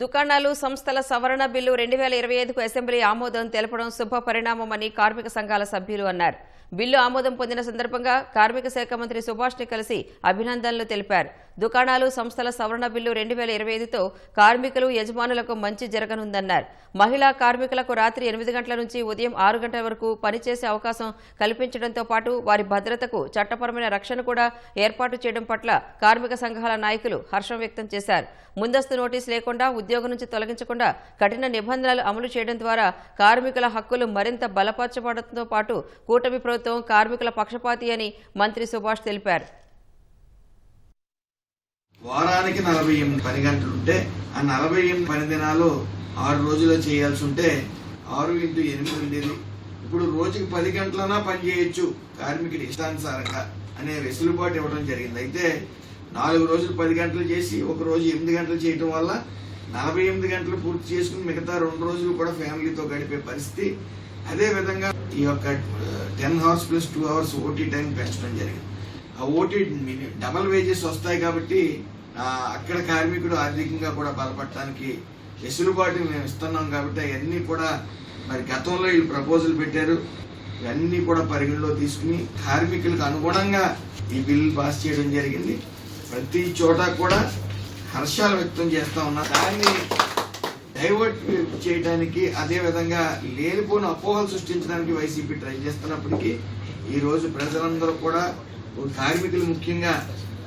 దుకాణాలు సంస్థల సవరణ బిల్లు రెండు వేల ఇరవై ఐదుకు అసెంబ్లీ ఆమోదం తెలపడం శుభ పరిణామమని కార్మిక సంఘాల సభ్యులు అన్నారు. బిల్లు ఆమోదం పొందిన సందర్భంగా కార్మిక శాఖ మంత్రి సుభాష్ని కలిసి అభినందనలు తెలిపారు. దుకాణాలు సంస్థల సవరణ బిల్లు రెండు వేల ఇరవై ఐదుతో కార్మికులు యజమానులకు మంచి జరగనుందన్నారు. మహిళా కార్మికులకు రాత్రి ఎనిమిది గంటల నుంచి ఉదయం ఆరు గంటల వరకు పనిచేసే అవకాశం కల్పించడంతో పాటు వారి భద్రతకు చట్టపరమైన రక్షణ కూడా ఏర్పాటు చేయడం పట్ల కార్మిక సంఘాల నాయకులు హర్షం వ్యక్తం చేశారు. ముందస్తు నోటీస్ లేకుండా ఉద్యోగం నుంచి తొలగించకుండా కఠిన నిబంధనలు అమలు చేయడం ద్వారా కార్మికుల హక్కులు మరింత బలపరచబడటంతో పాటు కూటమి ప్రభుత్వం కార్మికుల పక్షపాతి అని మంత్రి సుభాష్ తెలిపారు. వారానికి నలభై ఎనిమిది పని గంటలు ఉంటే ఆ నలభై ఎనిమిది పని దినాలు ఆరు రోజుల్లో చేయాల్సి ఉంటే ఆరు ఇంటూ ఎనిమిది ఉండేది. ఇప్పుడు రోజుకి పది గంటలనా పని చేయొచ్చు. కార్మికుడి ఇష్టానుసారంగా అనే వెసులుబాటు ఇవ్వడం జరిగింది. అయితే నాలుగు రోజులు పది గంటలు చేసి ఒక రోజు ఎనిమిది గంటలు చేయటం వల్ల నలభై ఎనిమిది గంటలు పూర్తి చేసుకుని మిగతా రెండు రోజులు కూడా ఫ్యామిలీతో గడిపే పరిస్థితి. అదే విధంగా ఈ యొక్క ten hours plus two hours OT time పెంచడం జరిగింది. ఆ ఓటీ డబల్ వేజెస్ వస్తాయి కాబట్టి అక్కడ కార్మికుడు ఆర్థికంగా కూడా బలపడటానికి వెసులుబాటు మేము ఇస్తున్నాం కాబట్టి అవన్నీ కూడా మరి గతంలో వీళ్ళు ప్రపోజల్ పెట్టారు. ఇవన్నీ కూడా పరిగణలో తీసుకుని కార్మికులకు అనుగుణంగా ఈ బిల్లు పాస్ చేయడం జరిగింది. ప్రతి చోట కూడా హర్షాలు వ్యక్తం చేస్తా ఉన్నారు దాన్ని డైవర్ట్ చేయడానికి అదే విధంగా లేనిపోని అపోహలు సృష్టించడానికి వైసీపీ ట్రై చేస్తున్నప్పటికీ ఈరోజు ప్రజలందరూ కూడా కార్మికులు ముఖ్యంగా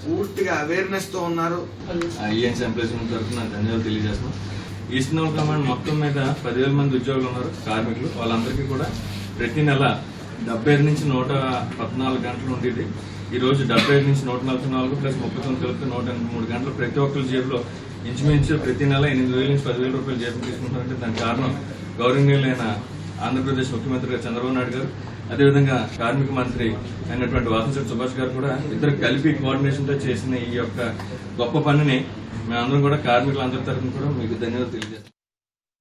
పూర్తిగా అవేర్నెస్తో ఉన్నారు. ఐఎన్స్ ఎంప్లాయీస్ తరఫున ధన్యవాదాలు తెలియజేస్తున్నాం. ఈస్ట్ నోట్ కమాండ్ మొత్తం మీద పదివేల మంది ఉద్యోగులు ఉన్నారు కార్మికులు. వాళ్ళందరికీ కూడా ప్రతి నెల డెబ్బై ఐదు నుంచి నూట పద్నాలుగు గంటలు ఉండేది. ఈ రోజు డెబ్బై ఐదు నుంచి నూట నలభై నాలుగు ప్లస్ ముప్పై తొమ్మిది కలిపి నూట ఎనభై మూడు గంటలు. ప్రతి ఒక్కరి జేబులో ఇంచుమించు ప్రతి నెల ఎనిమిది వేల నుంచి పదివేల రూపాయలు జేబు తీసుకుంటారంటే దానికి కారణం గౌరవనీయులైన ఆంధ్రప్రదేశ్ ముఖ్యమంత్రి చంద్రబాబు నాయుడు గారు అదేవిధంగా కార్మిక మంత్రి అయినటువంటి వాసంశెట్టి సుభాష్ గారు కూడా ఇద్దరు కలిపి కోఆర్డినేషన్తో చేసిన ఈ యొక్క గొప్ప పనిని మేమందరం కూడా కార్మికులందరి తరఫున కూడా మీకు ధన్యవాదాలు తెలియజేస్తాం